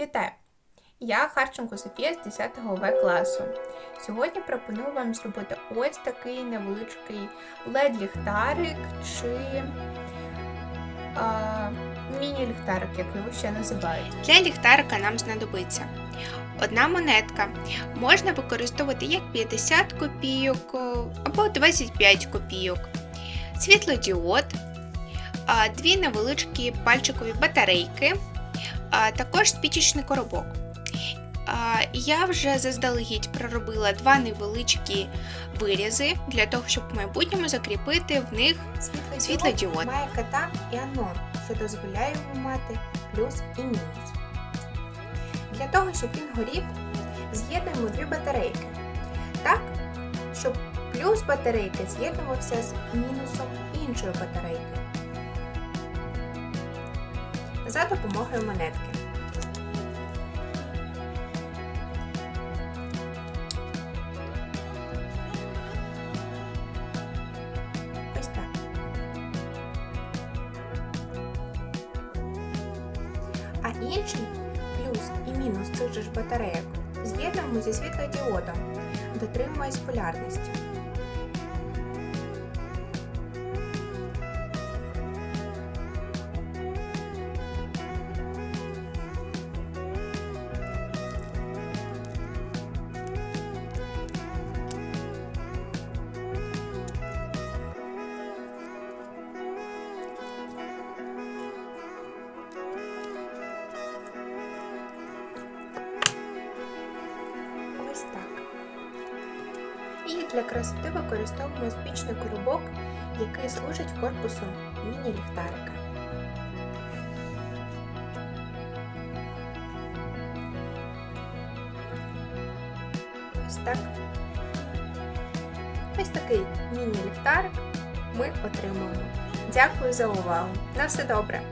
Вітаю! Я Харченко Софія з 10 В класу. Сьогодні пропоную вам зробити ось такий невеличкий LED-ліхтарик чи міні-ліхтарик, як його ще називають. Для ліхтарика нам знадобиться одна монетка. Можна використовувати як 50 копійок або 25 копійок, світлодіод, дві невеличкі пальчикові батарейки, також спічечний коробок. Я вже заздалегідь проробила два невеличкі вирізи для того, щоб в майбутньому закріпити в них Світлодіод, має катан і анон, що дозволяє йому мати плюс і мінус. Для того, щоб він горів, з'єднуємо дві батарейки. Так, щоб плюс батарейки з'єднувався з мінусом іншої батарейки. За допомогою монетки. Ось так. А інший плюс і мінус цих же ж батарейок з'єднуємо зі світлодіодом, дотримуясь полярності. Ось так. І для красоти використовуємо спічний коробок, який служить корпусом міні-ліхтарика. Ось так. Ось такий міні-ліхтарик ми отримуємо. Дякую за увагу. На все добре!